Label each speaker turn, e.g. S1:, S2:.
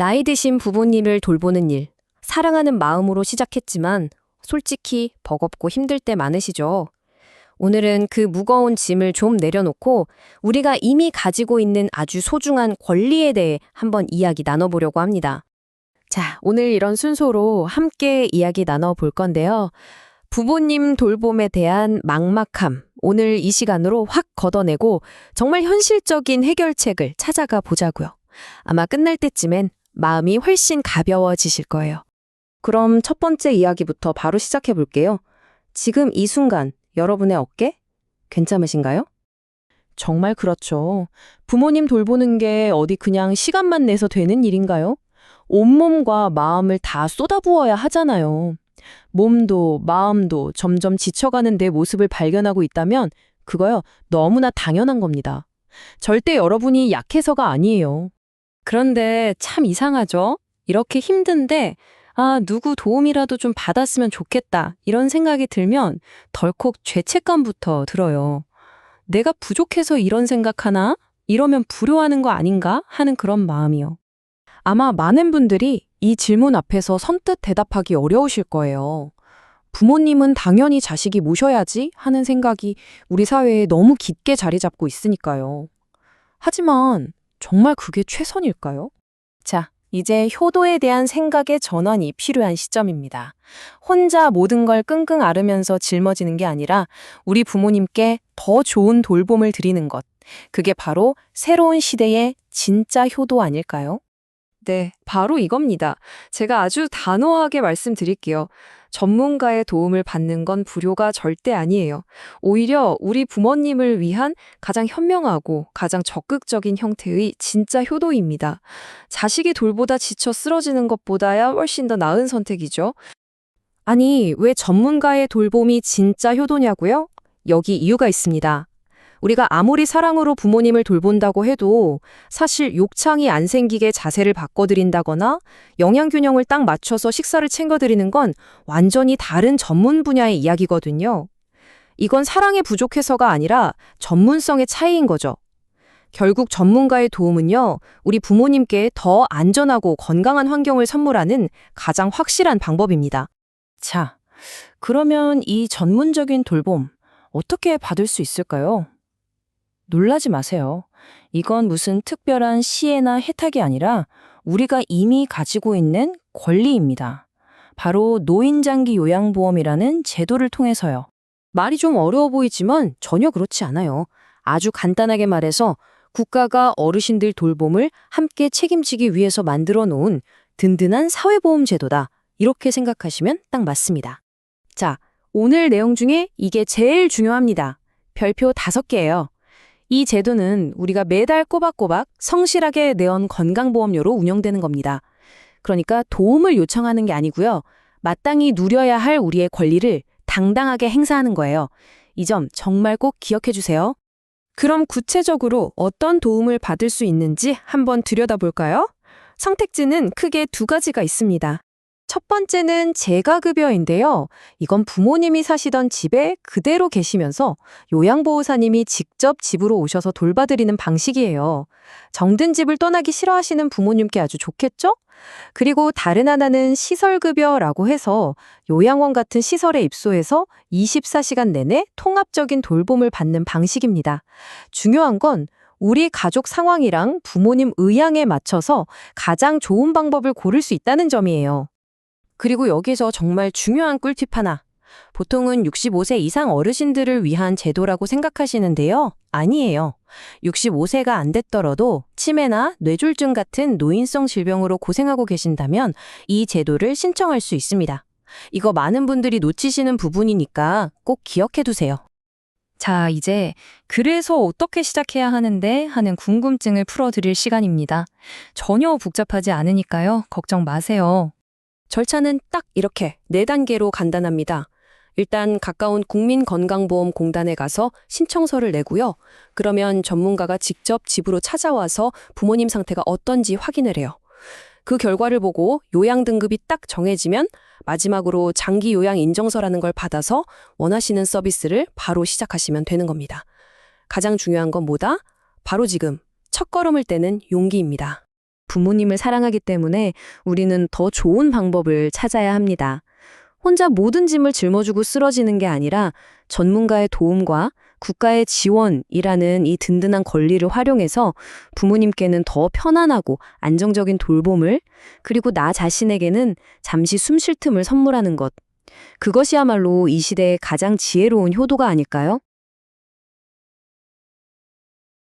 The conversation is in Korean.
S1: 나이 드신 부모님을 돌보는 일, 사랑하는 마음으로 시작했지만 솔직히 버겁고 힘들 때 많으시죠? 오늘은 그 무거운 짐을 좀 내려놓고 우리가 이미 가지고 있는 아주 소중한 권리에 대해 한번 이야기 나눠보려고 합니다. 자, 오늘 이런 순서로 함께 이야기 나눠볼 건데요. 부모님 돌봄에 대한 막막함, 오늘 이 시간으로 확 걷어내고 정말 현실적인 해결책을 찾아가 보자고요. 아마 끝날 때쯤엔 마음이 훨씬 가벼워지실 거예요. 그럼 첫 번째 이야기부터 바로 시작해 볼게요. 지금 이 순간 여러분의 어깨 괜찮으신가요? 정말 그렇죠. 부모님 돌보는 게 어디 그냥 시간만 내서 되는 일인가요? 온몸과 마음을 다 쏟아부어야 하잖아요. 몸도 마음도 점점 지쳐가는 내 모습을 발견하고 있다면 그거요 너무나 당연한 겁니다. 절대 여러분이 약해서가 아니에요. 그런데 참 이상하죠? 이렇게 힘든데 아, 누구 도움이라도 좀 받았으면 좋겠다. 이런 생각이 들면 덜컥 죄책감부터 들어요. 내가 부족해서 이런 생각하나? 이러면 불효하는 거 아닌가? 하는 그런 마음이요. 아마 많은 분들이 이 질문 앞에서 선뜻 대답하기 어려우실 거예요. 부모님은 당연히 자식이 모셔야지 하는 생각이 우리 사회에 너무 깊게 자리 잡고 있으니까요. 하지만 정말 그게 최선일까요? 자, 이제 효도에 대한 생각의 전환이 필요한 시점입니다. 혼자 모든 걸 끙끙 앓으면서 짊어지는 게 아니라 우리 부모님께 더 좋은 돌봄을 드리는 것. 그게 바로 새로운 시대의 진짜 효도 아닐까요? 네, 바로 이겁니다. 제가 아주 단호하게 말씀드릴게요. 전문가의 도움을 받는 건 불효가 절대 아니에요. 오히려 우리 부모님을 위한 가장 현명하고 가장 적극적인 형태의 진짜 효도입니다. 자식이 돌보다 지쳐 쓰러지는 것보다야 훨씬 더 나은 선택이죠. 아니, 왜 전문가의 돌봄이 진짜 효도냐고요? 여기 이유가 있습니다. 우리가 아무리 사랑으로 부모님을 돌본다고 해도 사실 욕창이 안 생기게 자세를 바꿔드린다거나 영양균형을 딱 맞춰서 식사를 챙겨드리는 건 완전히 다른 전문 분야의 이야기거든요. 이건 사랑에 부족해서가 아니라 전문성의 차이인 거죠. 결국 전문가의 도움은요, 우리 부모님께 더 안전하고 건강한 환경을 선물하는 가장 확실한 방법입니다. 자, 그러면 이 전문적인 돌봄 어떻게 받을 수 있을까요? 놀라지 마세요. 이건 무슨 특별한 시혜나 혜택이 아니라 우리가 이미 가지고 있는 권리입니다. 바로 노인장기 요양보험이라는 제도를 통해서요. 말이 좀 어려워 보이지만 전혀 그렇지 않아요. 아주 간단하게 말해서 국가가 어르신들 돌봄을 함께 책임지기 위해서 만들어 놓은 든든한 사회보험 제도다. 이렇게 생각하시면 딱 맞습니다. 자, 오늘 내용 중에 이게 제일 중요합니다. 별표 다섯 개예요. 이 제도는 우리가 매달 꼬박꼬박 성실하게 내온 건강보험료로 운영되는 겁니다. 그러니까 도움을 요청하는 게 아니고요. 마땅히 누려야 할 우리의 권리를 당당하게 행사하는 거예요. 이 점 정말 꼭 기억해 주세요. 그럼 구체적으로 어떤 도움을 받을 수 있는지 한번 들여다볼까요? 선택지는 크게 두 가지가 있습니다. 첫 번째는 재가급여인데요. 이건 부모님이 사시던 집에 그대로 계시면서 요양보호사님이 직접 집으로 오셔서 돌봐드리는 방식이에요. 정든 집을 떠나기 싫어하시는 부모님께 아주 좋겠죠? 그리고 다른 하나는 시설급여라고 해서 요양원 같은 시설에 입소해서 24시간 내내 통합적인 돌봄을 받는 방식입니다. 중요한 건 우리 가족 상황이랑 부모님 의향에 맞춰서 가장 좋은 방법을 고를 수 있다는 점이에요. 그리고 여기서 정말 중요한 꿀팁 하나. 보통은 65세 이상 어르신들을 위한 제도라고 생각하시는데요. 아니에요. 65세가 안 됐더라도 치매나 뇌졸중 같은 노인성 질병으로 고생하고 계신다면 이 제도를 신청할 수 있습니다. 이거 많은 분들이 놓치시는 부분이니까 꼭 기억해 두세요. 자, 이제 그래서 어떻게 시작해야 하는데 하는 궁금증을 풀어드릴 시간입니다. 전혀 복잡하지 않으니까요. 걱정 마세요. 절차는 딱 이렇게 네 단계로 간단합니다. 일단 가까운 국민건강보험공단에 가서 신청서를 내고요. 그러면 전문가가 직접 집으로 찾아와서 부모님 상태가 어떤지 확인을 해요. 그 결과를 보고 요양 등급이 딱 정해지면 마지막으로 장기 요양 인정서라는 걸 받아서 원하시는 서비스를 바로 시작하시면 되는 겁니다. 가장 중요한 건 뭐다? 바로 지금 첫 걸음을 떼는 용기입니다. 부모님을 사랑하기 때문에 우리는 더 좋은 방법을 찾아야 합니다. 혼자 모든 짐을 짊어지고 쓰러지는 게 아니라 전문가의 도움과 국가의 지원이라는 이 든든한 권리를 활용해서 부모님께는 더 편안하고 안정적인 돌봄을 그리고 나 자신에게는 잠시 숨 쉴 틈을 선물하는 것. 그것이야말로 이 시대의 가장 지혜로운 효도가 아닐까요?